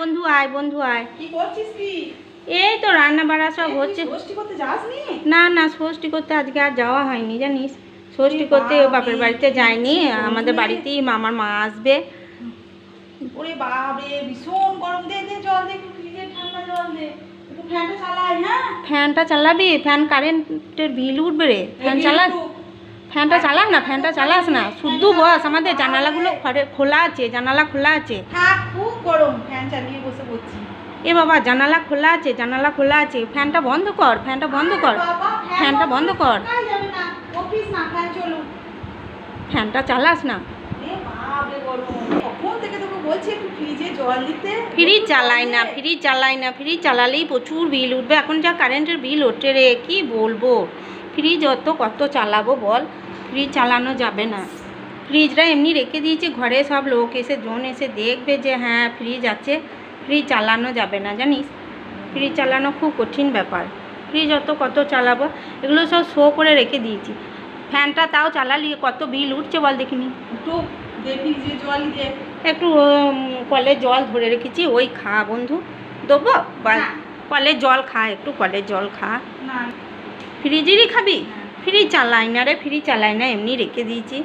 বন্ধু আয় বন্ধু আয়। কি করছিস কি? এই তো রান্না বাড়া সব হচ্ছে। ষষ্ঠী করতে যাসনি? না না ষষ্ঠী করতে আজকে আর যাওয়া হয়নি জানিস? ষষ্ঠী করতে বাবা, বাপের বাড়িতে যায়নি আমাদের বাড়িতেই মামার মা আসবে। ওরে বাপরে ভীষণ গরম। দে দে জল দে ঠান্ডা জল দে। ফ্যানটা চালাই হ্যাঁ? ফ্যানটা চালাবি ফ্যান কারেন্টের বিল উঠবে রে। ফ্যান চালাস? ফ্যানটা চালাস না ফ্যানটা চালাস না। শুদ্ধ বস আমাদের জানালাগুলো ঘরে খোলা আছে জানালা খোলা আছে। খুব গরম ফ্যান চালিয়ে বসে পড়ছি। এ বাবা জানালা খোলা আছে জানালা খোলা আছে। ফ্যানটা বন্ধ কর ফ্যানটা বন্ধ কর। ফ্যানটা বন্ধ কর। ফ্যানটা চালাস না। ফ্রিজ চালাই না ফ্রিজ চালাই না ফ্রিজ চালালেই প্রচুর বিল উঠবে। এখন যা কারেন্টের বিল ওঠে রে কি বলব? ফ্রিজ অত কত চালাবো বল? ফ্রিজ চালানো যাবে না। ফ্রিজটা এমনি রেখে দিয়েছি ঘরে সব লোক এসে জন এসে দেখবে যে হ্যাঁ ফ্রিজ আছে ফ্রিজ চালানো যাবে না জানিস? ফ্রিজ চালানো খুব কঠিন ব্যাপার। ফ্রিজ অত কত চালাবো? এগুলো সব শো করে রেখে দিয়েছি। ফ্যানটা তাও চালালি কত বিল উঠছে বল দেখিনি। জল দে। একটু কলের জল ধরে রেখেছি ওই খা বন্ধু। দেবো? না। কলের জল খা একটু কলের জল খা। না। ফ্রিজেরই খাবি? ফ্রিজ চালাই না রে ফ্রি চালাই না এমনি রেখে দিয়েছি।